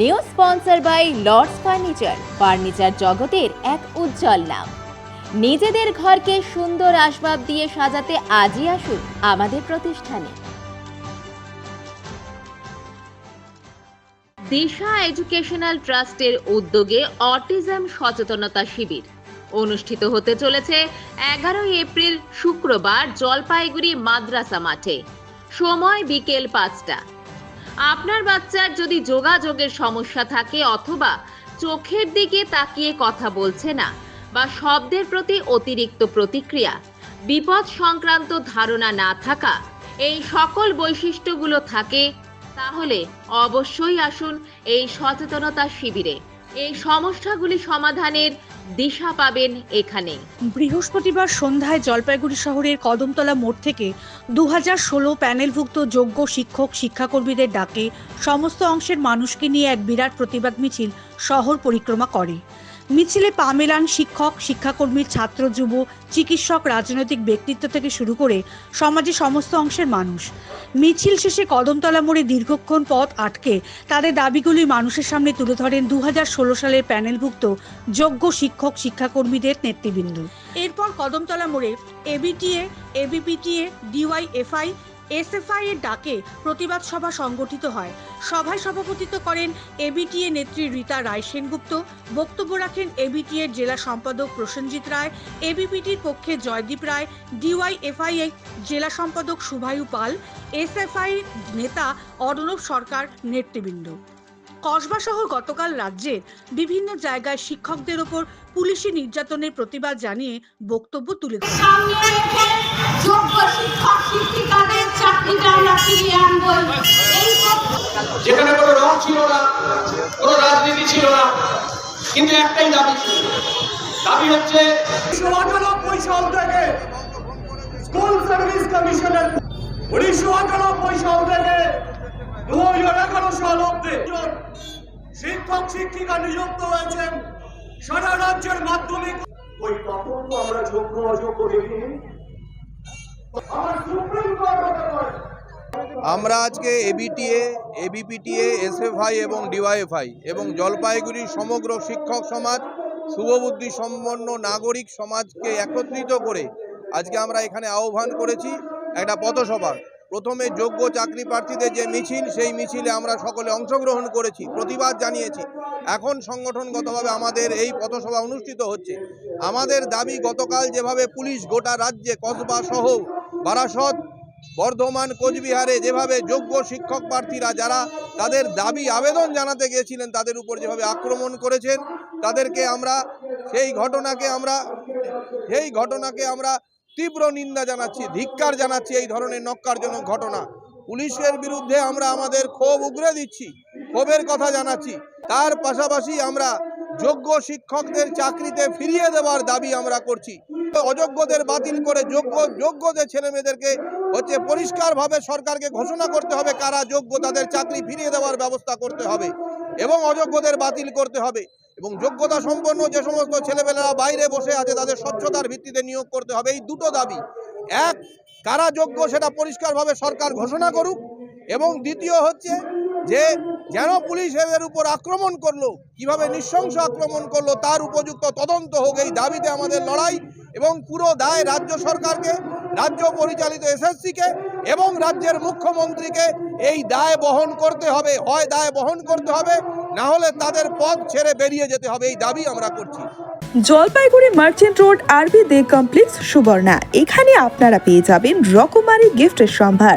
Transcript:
New sponsor by Lords furniture. Furniture জগতের এক উজ্জ্বল নাম। নিজেদের ঘরকে সুন্দর আসবাব দিয়ে সাজাতে আজই আসুন আমাদের প্রতিষ্ঠানে। দিশা এডুকেশনাল ট্রাস্টের উদ্যোগে অটিজম সচেতনতা শিবির। অনুষ্ঠিত হতে চলেছে এগারোই এপ্রিল শুক্রবার জলপাইগুড়ি মাদ্রাসা মাঠে। সময় বিকেল পাঁচটা। আপনার বাচ্চার যদি যোগাযোগের সমস্যা থাকে অথবা চোখের দিকে তাকিয়ে কথা বলছে না বা শব্দের প্রতি অতিরিক্ত প্রতিক্রিয়া, বিপদ সংক্রান্ত ধারণা না থাকা এই সকল বৈশিষ্ট্যগুলো থাকে, তাহলে অবশ্যই আসুন এই সচেতনতা শিবিরে। এই সমস্যাগুলি সমাধানের দিশা পাবেন এখানে। বৃহস্পতিবার সন্ধ্যায় জলপাইগুড়ি শহরের কদমতলা মোড় থেকে দু হাজার ষোলো প্যানেলভুক্ত যোগ্য শিক্ষক, শিক্ষাকর্মীদের ডাকে সমস্ত অংশের মানুষকে নিয়ে এক বিরাট প্রতিবাদ মিছিল শহর পরিক্রমা করে। মিছিলে পা মেলান শিক্ষক শিক্ষাকর্মী ছাত্র, যুব, চিকিৎসক, রাজনৈতিক ব্যক্তিত্ব থেকে শুরু করে সমাজের সমস্ত অংশের মানুষ। মিছিল শেষে কদমতলা মোড়ে দীর্ঘক্ষণ পথ আটকে তাদের দাবিগুলি মানুষের সামনে তুলে ধরেন দু হাজার ষোলো সালের প্যানেলভুক্ত যোগ্য শিক্ষক, শিক্ষাকর্মীদের নেতৃবৃন্দ। এরপর কদমতলা মোড়ে এবিটিএ এবিপিটিএ ডিওয়াইএফআই এসএফআই এর ডাকে প্রতিবাদ সভা সংগঠিত হয়। সভায় সভাপতিত্ব করেন এবিটিএ নেত্রী রীতা রায় সেনগুপ্ত। বক্তব্য রাখেন এবিটিএ এর জেলা সম্পাদক প্রসেনজিৎ রায় এবিপিটির পক্ষে জয়দীপ রায় ডিওয়াইএফআই এর জেলা সম্পাদক শুভায়ু পাল, এসএফআই নেতা অর্ণব সরকার নেতৃবৃন্দ। কসবা সহ গতকাল রাজ্যের বিভিন্ন জায়গায় শিক্ষকদের ওপর পুলিশি নির্যাতনের প্রতিবাদ জানিয়ে বক্তব্য তুলে ধরেন। চাকরিটা আমরা ফিরিয়ে আনব যেখানে কোনো রং ছিল না কোনো রাজনীতি ছিল না কিন্তু একটাই দাবি ছিল। দাবি হচ্ছে আটানব্বই সাল থেকে স্কুল সার্ভিস কমিশনের উনিশশো আটানব্বই সাল থেকে দু হাজার এগারো সাল অব্দি শিক্ষক শিক্ষিকা নিযুক্ত হয়েছেন সারা রাজ্যের মাধ্যমিক। ওই তখন আমরা যোগ্য অযোগ্য দেখিনি আমার সুপ্রিম কোর্ট হতে পারে আমরা আজকে এবিটিএ এবিপিটিএ এসএফআই এবং ডিওয়াইএফআই এবং জলপাইগুড়ির সমগ্র শিক্ষক সমাজ, শুভবুদ্ধি সম্পন্ন নাগরিক সমাজকে একত্রিত করে আজকে আমরা এখানে আহ্বান করেছি একটা পথসভা। প্রথমে যোগ্য চাকরি প্রার্থীদের যে মিছিল, সেই মিছিলে আমরা সকলে অংশগ্রহণ করেছি, প্রতিবাদ জানিয়েছি। এখন সংগঠনগতভাবে আমাদের এই পথসভা অনুষ্ঠিত হচ্ছে। আমাদের দাবি গতকাল যেভাবে পুলিশ গোটা রাজ্যে, কসবা সহ বারাসত বর্ধমান, কোচবিহারে যেভাবে যোগ্য শিক্ষক প্রার্থীরা যারা তাদের দাবি, আবেদন জানাতে গিয়েছিলেন, তাদের উপর যেভাবে আক্রমণ করেছেন, তাদেরকে আমরা সেই ঘটনাকে আমরা, সেই ঘটনাকে আমরা তীব্র নিন্দা জানাচ্ছি, ধিক্কার জানাচ্ছি এই ধরনের নক্কারজনক ঘটনা। পুলিশের বিরুদ্ধে আমরা আমাদের ক্ষোভ উগরে দিচ্ছি, ক্ষোভের কথা জানাচ্ছি। তার পাশাপাশি আমরা যোগ্য শিক্ষকদের চাকরিতে ফিরিয়ে দেওয়ার দাবি আমরা করছি। অযোগ্যদের বাতিল করে যোগ্য, যোগ্যদের ছেলে মেয়েদেরকে হচ্ছে পরিষ্কারভাবে সরকারকে ঘোষণা করতে হবে কারা যোগ্য তাদের চাকরি ফিরিয়ে দেওয়ার ব্যবস্থা করতে হবে এবং অযোগ্যদের বাতিল করতে হবে। এবং যোগ্যতা সম্পন্ন যে সমস্ত ছেলেমেয়েরা বাইরে বসে আছে তাদের স্বচ্ছতার ভিত্তিতে নিয়োগ করতে হবে, এই দুটো দাবি। এক, কারা যোগ্য সেটা পরিষ্কারভাবে সরকার ঘোষণা করুক। এবং দ্বিতীয় হচ্ছে যে, যেন পুলিশ এদের উপর আক্রমণ করল, কীভাবে নৃশংস আক্রমণ করল, তার উপযুক্ত তদন্ত হোক, এই দাবিতে আমাদের লড়াই এবং পুরো দায় রাজ্য সরকারকে। রাজ্য পরিচালিত এসএসসিকে এবং রাজ্যের মুখ্যমন্ত্রীকে এই দায় বহন করতে হবে, হয় দায় বহন করতে হবে, না হলে তাদের পথ ছেড়ে বেরিয়ে যেতে হবে, এই দাবি আমরা করছি। জলপাইগুড়ি মার্চেন্ট রোড আরবি দে কমপ্লেক্স সুবর্ণা, এখানে আপনারা পেয়ে যাবেন রকমারি গিফটের সম্ভার।